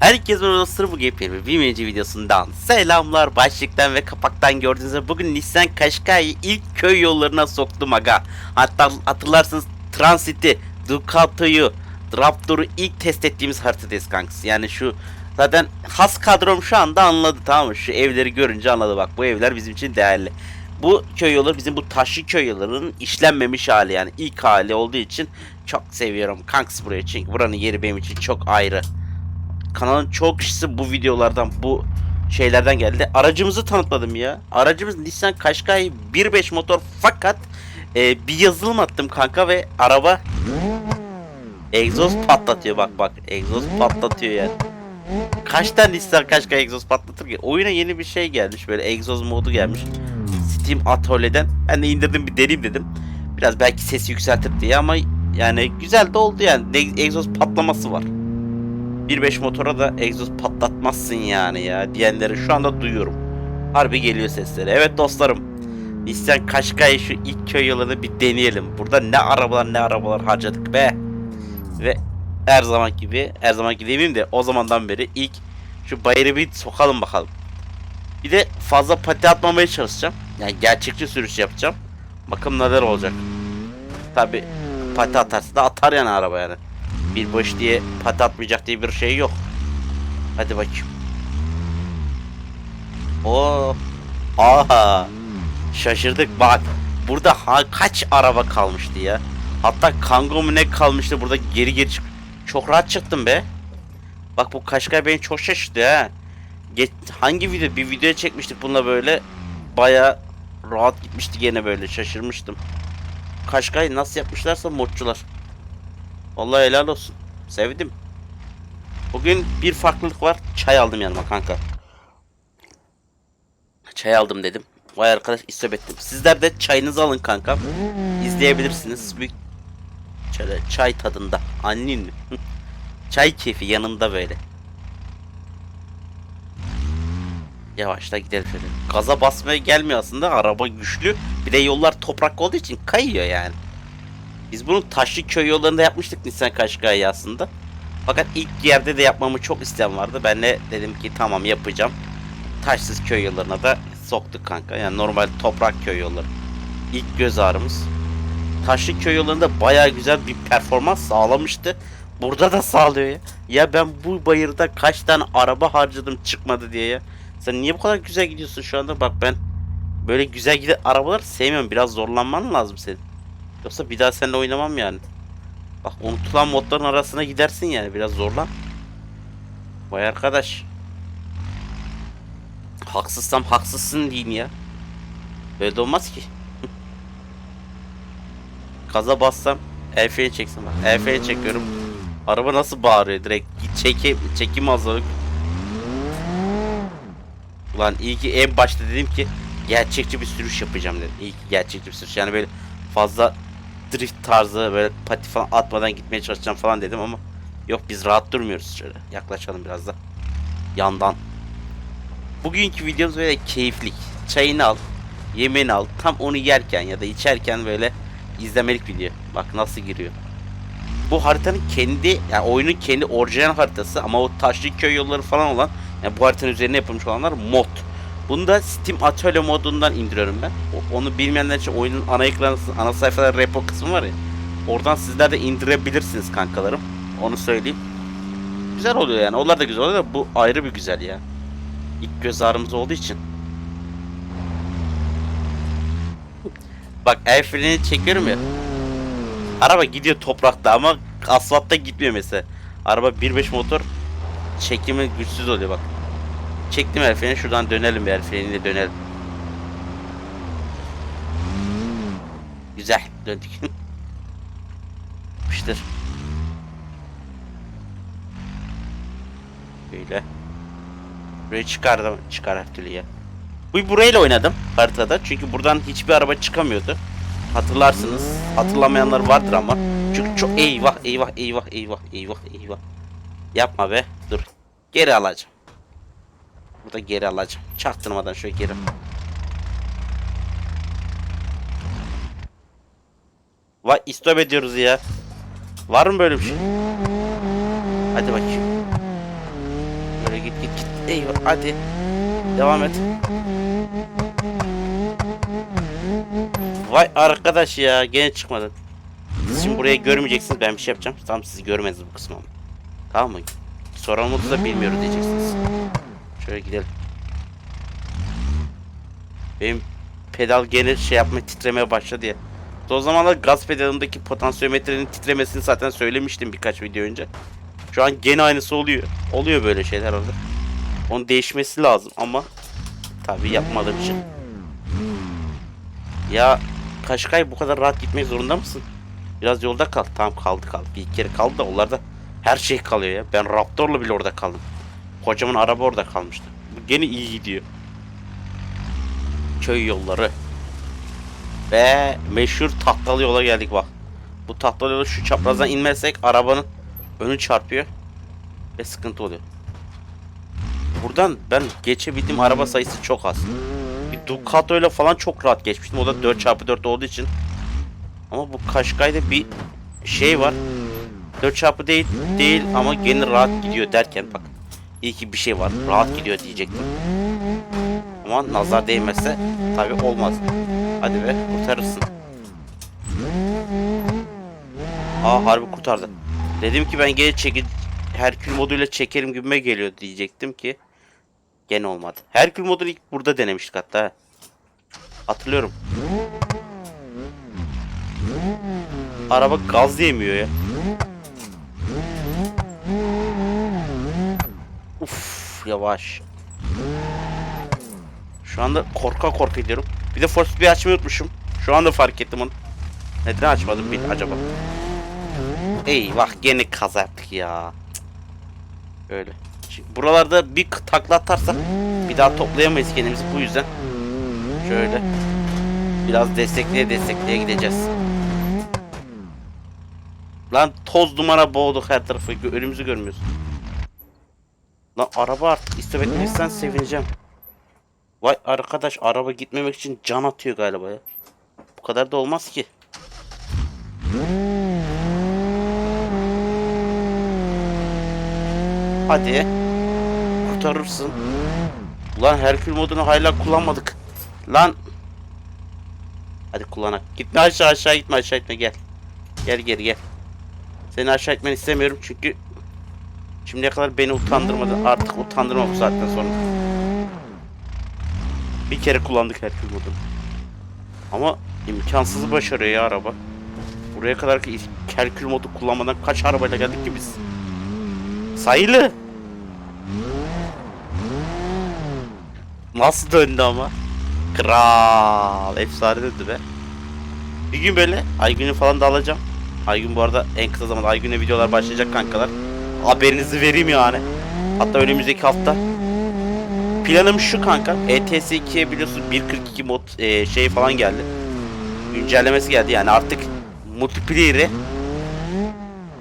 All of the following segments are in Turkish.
Herkese merhaba bu bir Vimeci videosundan selamlar. Başlıktan ve kapaktan gördüğünüz gibi bugün Nissan Qashqai'yi ilk köy yollarına soktum aga. Hatta hatırlarsınız Transit'i, Ducato'yu, Raptor'u ilk test ettiğimiz haritadayız kanks. Yani şu zaten has kadrom şu anda anladı tamam mı? Şu evleri görünce anladı. Bak bu evler bizim için değerli. Bu köy yolu bizim bu taşlı köy yollarının işlenmemiş hali. Yani ilk hali olduğu için çok seviyorum kanks burayı çünkü buranın yeri benim için çok ayrı kanalın çok kişisi bu videolardan bu şeylerden geldi. Aracımızı tanıtmadım ya. Aracımız Nissan Qashqai 1.5 motor fakat e, bir yazılım attım kanka ve araba egzoz patlatıyor bak bak egzoz patlatıyor yani. Kaç tane Nissan Qashqai egzoz patlatır ki? Oyuna yeni bir şey gelmiş böyle egzoz modu gelmiş. Steam Atölye'den. Ben de indirdim bir deneyim dedim. Biraz belki sesi yükseltir diye ama yani güzel de oldu yani. Egzoz patlaması var. 1.5 motora da egzoz patlatmazsın yani ya diyenleri şu anda duyuyorum. Harbi geliyor sesleri. Evet dostlarım. Nissan Qashqai şu ilk köy yolunu bir deneyelim. Burada ne arabalar ne arabalar harcadık be. Ve her zaman gibi, her zaman demeyeyim de o zamandan beri ilk şu bayırı bir sokalım bakalım. Bir de fazla pati atmamaya çalışacağım. Yani gerçekçi sürüş yapacağım. Bakalım neler olacak. Tabi pati atarsa da atar yani araba yani. Bir boş diye pati atmayacak diye bir şey yok. Hadi bakayım. Oo. Aha. Şaşırdık bak. Burada ha, kaç araba kalmıştı ya. Hatta Kango mu ne kalmıştı burada geri geri çık. Çok rahat çıktım be. Bak bu Kaşkay beni çok şaşırttı ha. Geç, hangi video? Bir video çekmiştik bununla böyle. Baya rahat gitmişti gene böyle şaşırmıştım. Kaşkay nasıl yapmışlarsa modcular. Vallahi helal olsun. Sevdim. Bugün bir farklılık var. Çay aldım yanıma kanka. Çay aldım dedim. Vay arkadaş istop ettim. Sizler de çayınızı alın kanka. İzleyebilirsiniz. Büyük şöyle çay tadında. Annen mi? çay keyfi yanında böyle. Yavaşla gidelim şöyle. Gaza basmaya gelmiyor aslında. Araba güçlü. Bir de yollar toprak olduğu için kayıyor yani. Biz bunu taşlı köy yollarında yapmıştık Nissan Qashqai'yi aslında. Fakat ilk yerde de yapmamı çok isteyen vardı. Ben de dedim ki tamam yapacağım. Taşsız köy yollarına da soktuk kanka. Yani normal toprak köy yolları. İlk göz ağrımız. Taşlı köy yollarında baya güzel bir performans sağlamıştı. Burada da sağlıyor ya. Ya ben bu bayırda kaç tane araba harcadım çıkmadı diye ya. Sen niye bu kadar güzel gidiyorsun şu anda? Bak ben böyle güzel giden arabalar sevmiyorum. Biraz zorlanman lazım senin. Yoksa bir daha seninle oynamam yani. Bak unutulan modların arasına gidersin yani biraz zorlan. Vay arkadaş. Haksızsam haksızsın diyeyim ya. Böyle de olmaz ki. Gaza bassam el freni çeksem bak. El freni çekiyorum. Araba nasıl bağırıyor direkt. Çeki, çekim azlık. Ulan iyi ki en başta dedim ki gerçekçi bir sürüş yapacağım dedim. İyi ki gerçekçi bir sürüş. Yani böyle fazla drift tarzı böyle pati falan atmadan gitmeye çalışacağım falan dedim ama yok biz rahat durmuyoruz şöyle. Yaklaşalım biraz da. Yandan. Bugünkü videomuz böyle keyiflik. Çayını al, yemeğini al. Tam onu yerken ya da içerken böyle izlemelik video. Bak nasıl giriyor. Bu haritanın kendi yani oyunun kendi orijinal haritası ama o taşlı köy yolları falan olan yani bu haritanın üzerine yapılmış olanlar mod. Bunu da Steam Atölye modundan indiriyorum ben. O- Onu bilmeyenler için oyunun ana ekranı, ana sayfada repo kısmı var ya. Oradan sizler de indirebilirsiniz kankalarım. Onu söyleyeyim. Güzel oluyor yani. Onlar da güzel oluyor da bu ayrı bir güzel ya. İlk göz ağrımız olduğu için. Bak el freni çekiyorum ya. Araba gidiyor toprakta ama asfaltta gitmiyor mesela. Araba 1.5 motor çekimi güçsüz oluyor bak. Çektim el freni şuradan dönelim el freniyle dönelim. Güzel döndük. Yapıştır. Böyle. Burayı çıkardım. Çıkar her ya. Bu burayla oynadım haritada. Çünkü buradan hiçbir araba çıkamıyordu. Hatırlarsınız. Hatırlamayanlar vardır ama. Çünkü çok eyvah eyvah eyvah eyvah eyvah eyvah. Yapma be. Dur. Geri alacağım. Burada geri alacağım. Çaktırmadan şöyle geri. Vay istop ediyoruz ya. Var mı böyle bir şey? Hadi bakayım. Eyvah hadi. Devam et. Vay arkadaş ya gene çıkmadın. Siz şimdi burayı görmeyeceksiniz ben bir şey yapacağım. Tamam siz görmediniz bu kısmı ama. Tamam mı? Soran olursa bilmiyoruz diyeceksiniz. Şöyle gidelim. Benim pedal gene şey yapmaya titremeye başladı ya. O zamanlar gaz pedalındaki potansiyometrenin titremesini zaten söylemiştim birkaç video önce. Şu an gene aynısı oluyor. Oluyor böyle şeyler orada. Onun değişmesi lazım ama tabii yapmadığım için. Ya Kaşkay bu kadar rahat gitmek zorunda mısın? Biraz yolda kal. Tamam kaldı kaldı. Bir kere kaldı da onlarda her şey kalıyor ya. Ben Raptor'la bile orada kaldım. Kocaman araba orada kalmıştı. Bu gene iyi gidiyor. Köy yolları. Ve meşhur tahtalı yola geldik bak. Bu tahtalı yola şu çaprazdan inmezsek arabanın önü çarpıyor. Ve sıkıntı oluyor. Buradan ben geçebildiğim araba sayısı çok az. Bir Ducato ile falan çok rahat geçmiştim. O da 4x4 olduğu için. Ama bu Kaşkay'da bir şey var. 4x değil değil ama gene rahat gidiyor derken bak. İyi ki bir şey var. Rahat gidiyor diyecektim. Ama nazar değmezse tabi olmaz. Hadi be kurtarırsın. Aa harbi kurtardı. Dedim ki ben geri çeki Herkül moduyla çekerim gibime geliyor diyecektim ki gene olmadı. Herkül modunu ilk burada denemiştik hatta. Hatırlıyorum. Araba gaz yemiyor ya. Yavaş. Şu anda korka korka gidiyorum. Bir de force bir açmayı unutmuşum. Şu anda fark ettim onu. Neden açmadım bil acaba? Eyvah gene kaza yaptık ya. Öyle. Şimdi buralarda bir takla atarsak bir daha toplayamayız kendimizi bu yüzden. Şöyle. Biraz destekleye destekleye gideceğiz. Lan toz dumana boğduk her tarafı. Önümüzü görmüyoruz. Lan araba artık istop etmezsen sevineceğim. Vay arkadaş araba gitmemek için can atıyor galiba ya. Bu kadar da olmaz ki. Hadi. Kurtarırsın. Ulan Herkül modunu hala kullanmadık. Lan. Hadi kullanak. Gitme aşağı aşağı gitme aşağı gitme gel. Gel geri gel. Seni aşağı gitmeni istemiyorum çünkü şimdiye kadar beni utandırmadı. Artık utandırma bu saatten sonra. Bir kere kullandık Herkül modunu. Ama imkansızı başarıyor ya araba. Buraya kadar ki Herkül modu kullanmadan kaç arabayla geldik ki biz? Sayılı. Nasıl döndü ama? Kral. Efsane döndü be. Bir gün böyle Aygün'ü falan da alacağım. Aygün bu arada en kısa zamanda Aygün'e videolar başlayacak kankalar. Haberinizi vereyim yani. Hatta önümüzdeki hafta. Planım şu kanka. ETS 2'ye biliyorsun 1.42 mod e, şey falan geldi. Güncellemesi geldi yani artık multiplayer'e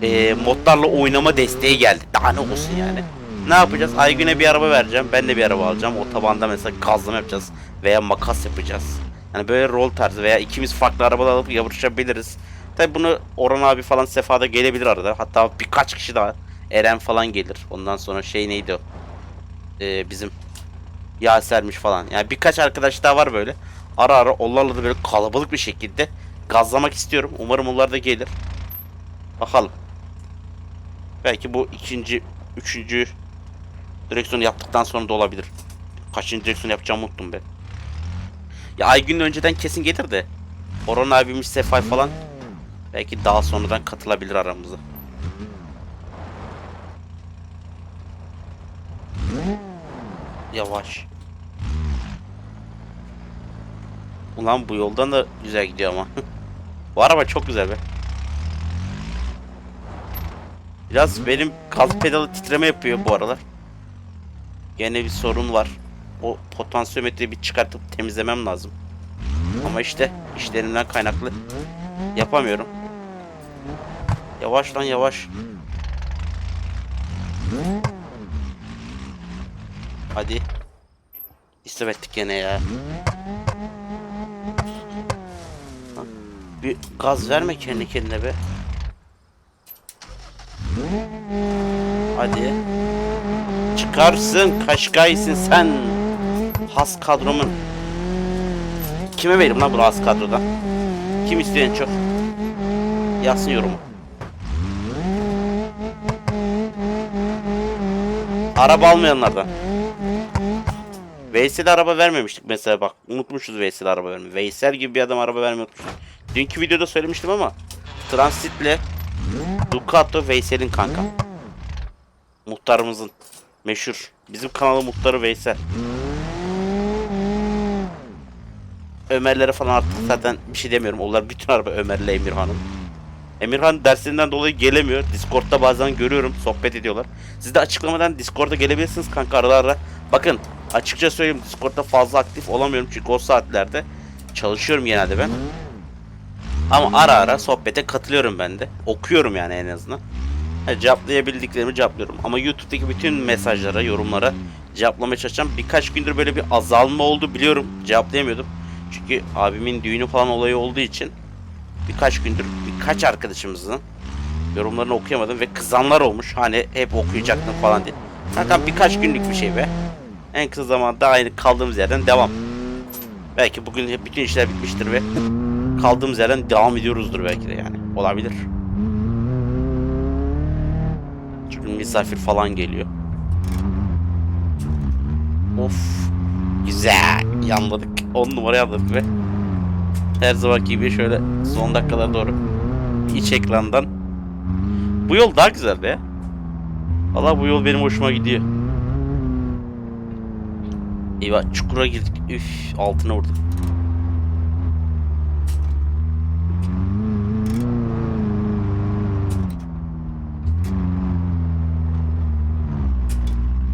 e, modlarla oynama desteği geldi. Daha ne olsun yani. Ne yapacağız? Aygün'e bir araba vereceğim. Ben de bir araba alacağım. O tabanda mesela gazlama yapacağız. Veya makas yapacağız. Yani böyle rol tarzı veya ikimiz farklı arabalar alıp yarışabiliriz. Tabi bunu Orhan abi falan Sefa'da gelebilir arada. Hatta birkaç kişi daha. Eren falan gelir. Ondan sonra şey neydi o? Ee, bizim Yaser'miş falan. Yani birkaç arkadaş daha var böyle. Ara ara onlarla da böyle kalabalık bir şekilde gazlamak istiyorum. Umarım onlar da gelir. Bakalım. Belki bu ikinci, üçüncü direksiyonu yaptıktan sonra da olabilir. Kaçıncı direksiyon yapacağımı unuttum ben. Ya Aygün önceden kesin gelir de. Orhan abimiz Sefay falan belki daha sonradan katılabilir aramıza. Yavaş. Ulan bu yoldan da güzel gidiyor ama. bu araba çok güzel be. Biraz benim gaz pedalı titreme yapıyor bu aralar. Gene bir sorun var. O potansiyometreyi bir çıkartıp temizlemem lazım. Ama işte işlerimden kaynaklı yapamıyorum. Yavaş lan yavaş. Hadi. İstop ettik gene ya. Bir gaz verme kendi kendine be. Hadi. Çık Çıkarsın Kaşkay'sın sen. Has kadromun. Kime veririm lan bunu has kadrodan? Kim istiyor en çok? Yazsın yorumu. Araba almayanlardan. Veysel'e araba vermemiştik mesela bak. Unutmuşuz Veysel'e araba vermeyi. Veysel gibi bir adam araba vermeyi unutmuşuz. Dünkü videoda söylemiştim ama Transit'le Ducato Veysel'in kanka. Muhtarımızın. Meşhur. Bizim kanalın muhtarı Veysel. Ömerlere falan artık zaten bir şey demiyorum. Onlar bütün araba Ömer'le Emirhan'ın. Emirhan derslerinden dolayı gelemiyor. Discord'da bazen görüyorum. Sohbet ediyorlar. Siz de açıklamadan Discord'a gelebilirsiniz kanka ara. Bakın açıkça söyleyeyim Discord'da fazla aktif olamıyorum çünkü o saatlerde çalışıyorum genelde ben. Ama ara ara sohbete katılıyorum ben de. Okuyorum yani en azından. Ha, cevaplayabildiklerimi cevaplıyorum. Ama YouTube'daki bütün mesajlara, yorumlara cevaplamaya çalışacağım. Birkaç gündür böyle bir azalma oldu biliyorum. Cevaplayamıyordum. Çünkü abimin düğünü falan olayı olduğu için birkaç gündür birkaç arkadaşımızın yorumlarını okuyamadım ve kızanlar olmuş. Hani hep okuyacaktım falan diye. Kankam birkaç günlük bir şey be. En kısa zamanda aynı kaldığımız yerden devam. Belki bugün bütün işler bitmiştir ve kaldığımız yerden devam ediyoruzdur belki de yani. Olabilir. Çünkü misafir falan geliyor. Of. Güzel. Yanladık. 10 numara yanladık ve her zaman gibi şöyle son dakikalara doğru iç ekrandan. Bu yol daha güzel be. Valla bu yol benim hoşuma gidiyor. Eyvah çukura girdik. Üf altına vurduk.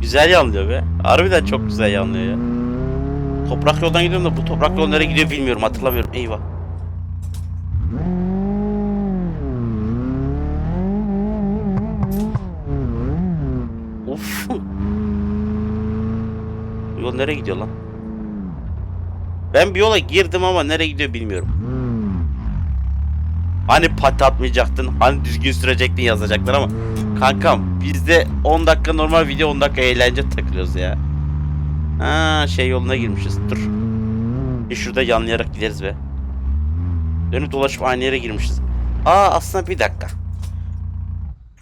Güzel yanlıyor be. Harbiden çok güzel yanlıyor ya. Toprak yoldan gidiyorum da bu toprak yol nereye gidiyor bilmiyorum hatırlamıyorum. Eyvah. Of. Yol nereye gidiyor lan? Ben bir yola girdim ama nereye gidiyor bilmiyorum. Hani pati atmayacaktın, hani düzgün sürecektin yazacaklar ama kankam bizde 10 dakika normal video 10 dakika eğlence takılıyoruz ya. Ha şey yoluna girmişiz. Dur. Bir şurada yanlayarak gideriz be. Dönüp dolaşıp aynı yere girmişiz. Aa aslında bir dakika.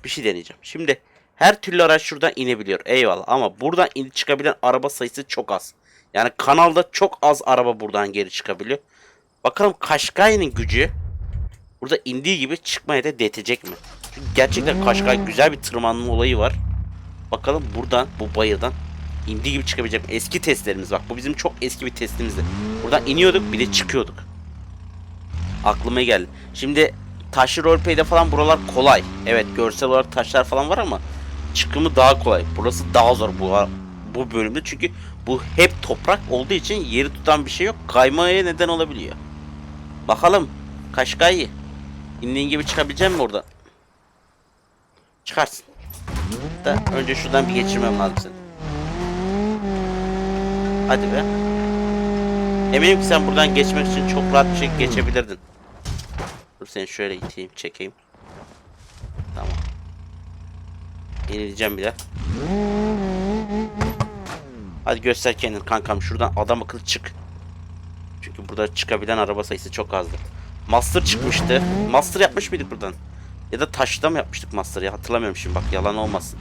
Bir şey deneyeceğim. Şimdi her türlü araç şuradan inebiliyor. Eyvallah ama buradan in çıkabilen araba sayısı çok az. Yani kanalda çok az araba buradan geri çıkabiliyor. Bakalım Kaşkay'ın gücü burada indiği gibi çıkmaya da detecek mi? Çünkü gerçekten Kaşkay güzel bir tırmanma olayı var. Bakalım buradan bu bayırdan indiği gibi çıkabilecek mi? Eski testlerimiz bak bu bizim çok eski bir testimizdi. Buradan iniyorduk bir de çıkıyorduk. Aklıma geldi. Şimdi taşlı roleplay'de falan buralar kolay. Evet görsel olarak taşlar falan var ama çıkımı daha kolay. Burası daha zor bu bu bölümde çünkü bu hep toprak olduğu için yeri tutan bir şey yok. Kaymaya neden olabiliyor. Bakalım Kaşkay'ı indiğin gibi çıkabilecek mi oradan? Çıkarsın. Da önce şuradan bir geçirmem lazım seni. Hadi be. Eminim ki sen buradan geçmek için çok rahat bir şekilde geçebilirdin. Dur seni şöyle iteyim, çekeyim. Tamam. Yenileceğim bir de. Hadi göster kendini kankam. Şuradan adam akıllı çık. Çünkü burada çıkabilen araba sayısı çok azdı. Master çıkmıştı. Master yapmış mıydık buradan? Ya da taşta mı yapmıştık Master'ı ya hatırlamıyorum şimdi bak yalan olmasın.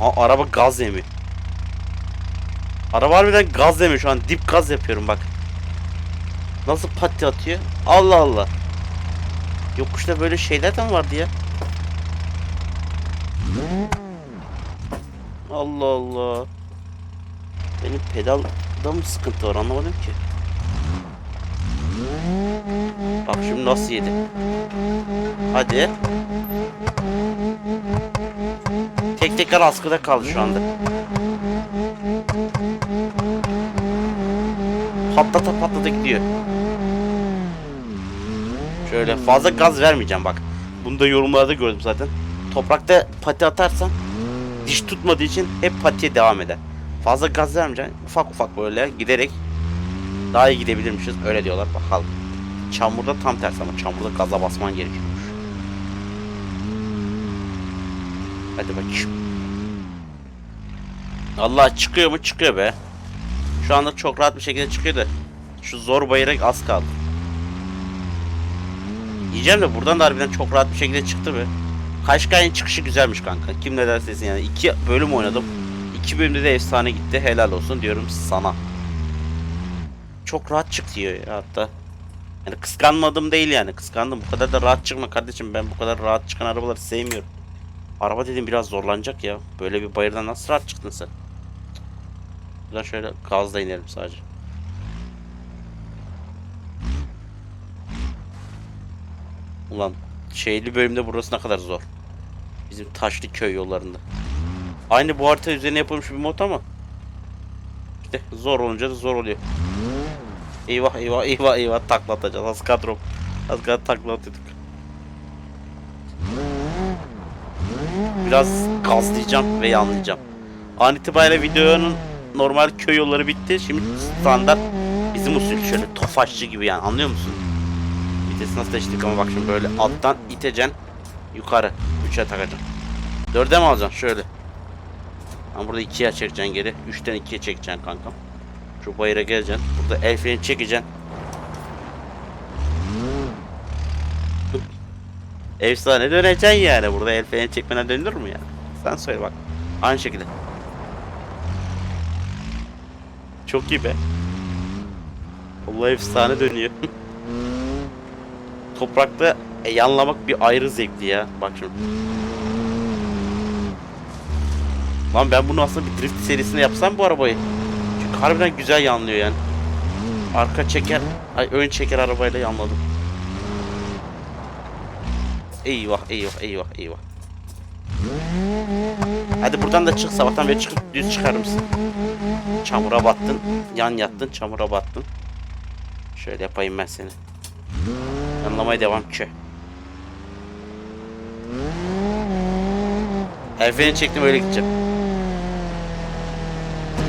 Aa, araba gaz yemiyor. Araba harbiden gaz yemiyor şu an dip gaz yapıyorum bak. Nasıl pati atıyor? Allah Allah. Yokuşta böyle şeyler de mi vardı ya? Allah Allah. Benim pedalda mı sıkıntı var anlamadım ki. Bak şimdi nasıl yedi. Hadi. Tek teker askıda kaldı şu anda. Patlata patlata gidiyor. Şöyle fazla gaz vermeyeceğim bak. Bunu da yorumlarda gördüm zaten. Toprakta pati atarsan diş tutmadığı için hep patiye devam eder. Fazla gaz vermeyeceksin. Ufak ufak böyle giderek daha iyi gidebilirmişiz. Öyle diyorlar. Bakalım. Çamurda tam tersi ama çamurda gaza basman gerekiyormuş. Hadi bakayım. Allah çıkıyor mu? Çıkıyor be. Şu anda çok rahat bir şekilde çıkıyor da şu zor bayrak az kaldı. Diyeceğim de buradan da harbiden çok rahat bir şekilde çıktı be. Kaşkay'ın çıkışı güzelmiş kanka. Kim ne derse desin yani. iki bölüm oynadım. İki bölümde de efsane gitti. Helal olsun diyorum sana. Çok rahat çıktı ya hatta. Yani kıskanmadım değil yani. Kıskandım. Bu kadar da rahat çıkma kardeşim. Ben bu kadar rahat çıkan arabaları sevmiyorum. Araba dedim biraz zorlanacak ya. Böyle bir bayırdan nasıl rahat çıktın sen? Buradan şöyle gazla inelim sadece. Ulan şeyli bölümde burası ne kadar zor. Bizim taşlı köy yollarında. Aynı bu harita üzerine yapılmış bir mod ama. İşte zor olunca da zor oluyor. Eyvah eyvah eyvah eyvah takla atacağız. Az kadro. Az kadar takla atıyorduk. Biraz gazlayacağım ve yanlayacağım. An itibariyle videonun normal köy yolları bitti. Şimdi standart bizim usul şöyle tofaşçı gibi yani anlıyor musun? Vitesi nasıl değiştirdik ama bak şimdi böyle alttan iteceksin yukarı 3'e takacaksın. 4'e mi alacaksın şöyle. Ama burada 2'ye çekeceksin geri. 3'ten 2'ye çekeceksin kankam. Şu bayıra geleceksin. Burada el freni çekeceksin. Efsane döneceksin yani. Burada el freni çekmeden dönülür mü ya? Sen söyle bak. Aynı şekilde. Çok iyi be. Vallahi efsane dönüyor. Toprakta e, yanlamak bir ayrı zevkli ya. Bak şimdi. Lan ben bunu aslında bir drift serisinde yapsam bu arabayı. Çünkü harbiden güzel yanlıyor yani. Arka çeker, ay ön çeker arabayla yanladım. Eyvah eyvah eyvah eyvah. Hadi buradan da çık sabahtan beri çıkıp düz çıkar mısın? Çamura battın, yan yattın, çamura battın. Şöyle yapayım ben seni. Yanlamaya devam ki. El freni çektim öyle gideceğim.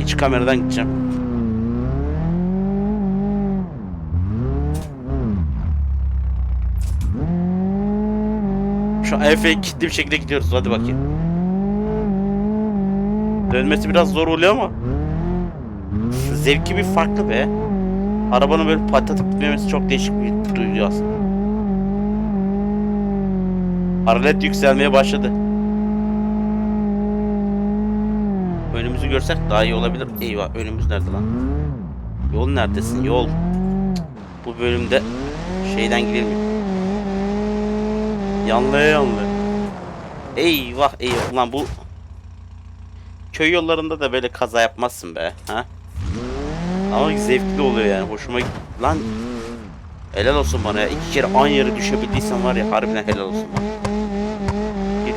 İç kameradan gideceğim. Şu an el freni kilitli bir şekilde gidiyoruz. Hadi bakayım. Dönmesi biraz zor oluyor ama zevki bir farklı be. Arabanın böyle patlatıp gitmemesi çok değişik bir duygu aslında. Hararet yükselmeye başladı. Önümüzü görsek daha iyi olabilir. Eyvah önümüz nerede lan? Yol neredesin yol? Bu bölümde şeyden gidilmiyor. Yanlaya yanlı. Eyvah eyvah lan bu köy yollarında da böyle kaza yapmazsın be ha? Ama zevkli oluyor yani hoşuma lan helal olsun bana ya iki kere aynı yere düşebildiysen var ya harbiden helal olsun bana.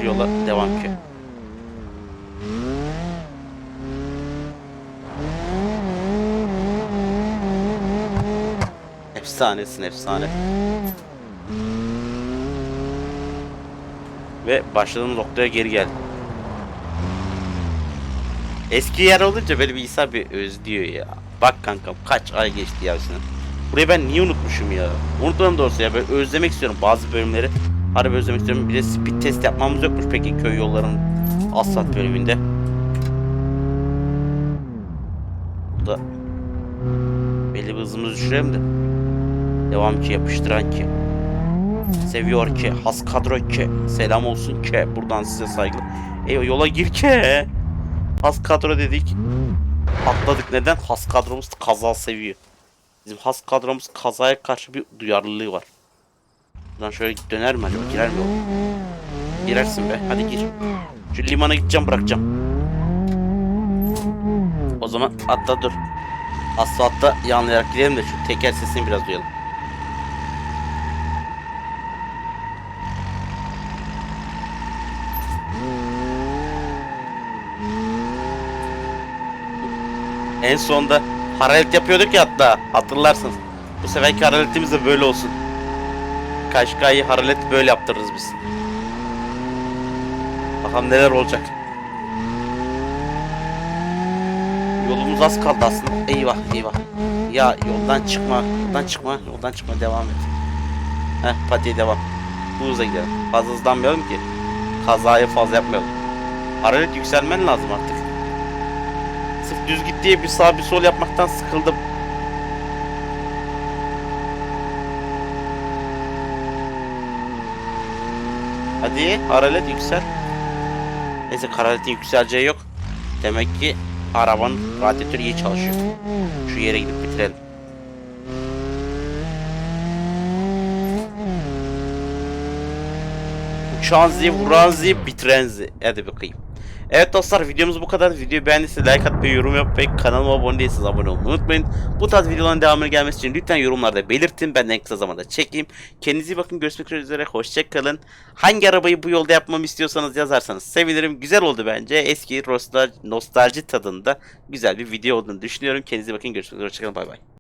Yola devam ki. Efsanesin efsane. Ve başladığım noktaya geri gel. Eski yer olunca böyle bir insan bir özlüyor ya. Bak kankam kaç ay geçti ya senin. Burayı ben niye unutmuşum ya? Unutmadım doğrusu ya böyle özlemek istiyorum bazı bölümleri. Harbi özlemek istiyorum. Bir de speed test yapmamız yokmuş peki köy yollarının asfalt bölümünde. Burada belli bir hızımızı düşürelim de. Devam ki yapıştıran ki. Seviyor ki. Has kadro ki. Selam olsun ki. Buradan size saygı. Eyvah yola gir ki. Has kadro dedik. Atladık neden? Has kadromuz kaza seviyor. Bizim has kadromuz kazaya karşı bir duyarlılığı var. Buradan şöyle döner mi acaba? Girer mi o? Girersin be. Hadi gir. Şu limana gideceğim bırakacağım. O zaman atla dur. Asfaltta yanlayarak gidelim de şu teker sesini biraz duyalım. En sonda hararet yapıyorduk ya hatta hatırlarsınız. Bu seferki hararetimiz de böyle olsun. Kaşkay'ı hararet böyle yaptırırız biz. Bakalım neler olacak. Yolumuz az kaldı aslında. Eyvah eyvah. Ya yoldan çıkma, yoldan çıkma, yoldan çıkma devam et. Heh patiye devam. Bu hızla gidelim. Fazla hızlanmayalım ki. Kazayı fazla yapmayalım. Hararet yükselmen lazım artık. Sırf düz git diye bir sağ bir sol yapmaktan sıkıldım. Hadi hararet yüksel. Neyse hararetin yükseleceği yok. Demek ki arabanın radyatörü iyi çalışıyor. Şu yere gidip bitirelim. Uçan zi, vuran zi, bitiren zi. Hadi bakayım. Evet dostlar videomuz bu kadar. Videoyu beğendiyseniz like atmayı, yorum yapmayı, kanalıma abone değilseniz abone olmayı unutmayın. Bu tarz videoların devamını gelmesi için lütfen yorumlarda belirtin. Ben en kısa zamanda çekeyim. Kendinize iyi bakın. Görüşmek üzere. Hoşçakalın. Hangi arabayı bu yolda yapmamı istiyorsanız yazarsanız sevinirim. Güzel oldu bence. Eski nostalji tadında güzel bir video olduğunu düşünüyorum. Kendinize iyi bakın. Görüşmek üzere. Hoşçakalın. Bay bay.